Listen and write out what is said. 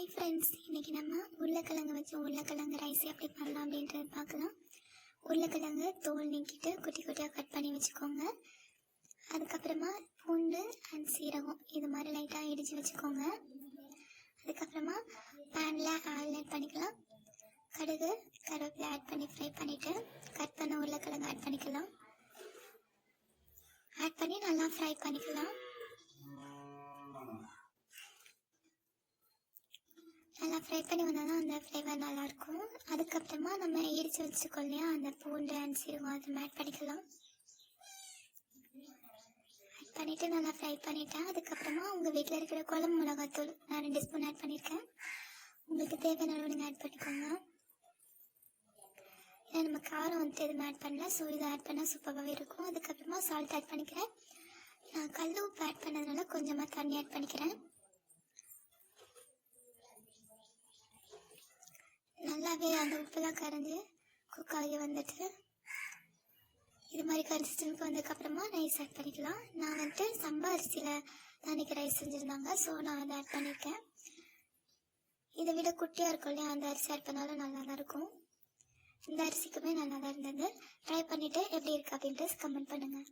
Hi friends இன்றைக்கி நம்ம உருளைக்கிழங்கு வச்சு உருளைக்கிழங்கு ரைஸ் எப்படி பண்ணலாம் அப்படின்றது பார்க்கலாம். உருளைக்கிழங்கு தோல் நீக்கிட்டு குட்டி குட்டியாக கட் பண்ணி வச்சுக்கோங்க. அதுக்கப்புறமா பூண்டு அண்ட் சீரகம் இது மாதிரி லைட்டாக இடித்து வச்சுக்கோங்க. அதுக்கப்புறமா பேனில் ஆயில் ஆட் பண்ணிக்கலாம். கடுகு கருவேப்பிலை ஆட் பண்ணி ஃப்ரை பண்ணிவிட்டு கட் பண்ண உருளைக்கிழங்கு ஆட் பண்ணிக்கலாம். நல்லா ஃப்ரை பண்ணி வந்தால் தான் அந்த ஃப்ளேவர் நல்லாயிருக்கும். அதுக்கப்புறமா நம்ம இடித்து வச்சுக்கோ இல்லையா அந்த பூண்டு அண்ட் சீரகம் அதை ஆட் பண்ணிக்கலாம். ஆட் பண்ணிவிட்டு நல்லா ஃப்ரை பண்ணிவிட்டேன் அதுக்கப்புறமா உங்கள் வீட்டில் இருக்கிற குழம்பு மிளகாத்தூள் நான் ரெண்டு ஸ்பூன் ஆட் பண்ணியிருக்கேன் உங்களுக்கு தேவையான அளவு நீங்கள் ஆட் பண்ணிக்கோங்க. ஏன்னா நம்ம காரம் வந்துட்டு எதுவும் ஆட் பண்ணல. ஸோ இதை ஆட் பண்ணால் சூப்பராகவே இருக்கும். அதுக்கப்புறமா சால்ட் ஆட் பண்ணிக்கிறேன். நான் கல் உப்பு ஆட் பண்ணதுனால கொஞ்சமாக தண்ணி ஆட் பண்ணிக்கிறேன். நல்லாவே அந்த உப்புலாம் கரைஞ்சி குக் ஆகி வந்துட்டு இது மாதிரி கரைச்சிட்டு வந்ததுக்கப்புறமா ரைஸ் ஆட் பண்ணிக்கலாம். நான் வந்துட்டு சம்பா அரிசியில் அன்னைக்கு ரைஸ் செஞ்சுருந்தாங்க. ஸோ நான் அதை ஆட் பண்ணியிருக்கேன் இதை விட குட்டியாக இருக்கும் இல்லையா? அந்த அரிசி ஆட் பண்ணாலும் நல்லா தான் இருக்கும். இந்த அரிசிக்குமே நல்லா தான் இருந்தது. ட்ரை பண்ணிவிட்டு எப்படி இருக்குது அப்படின்ட்டு கமெண்ட் பண்ணுங்கள்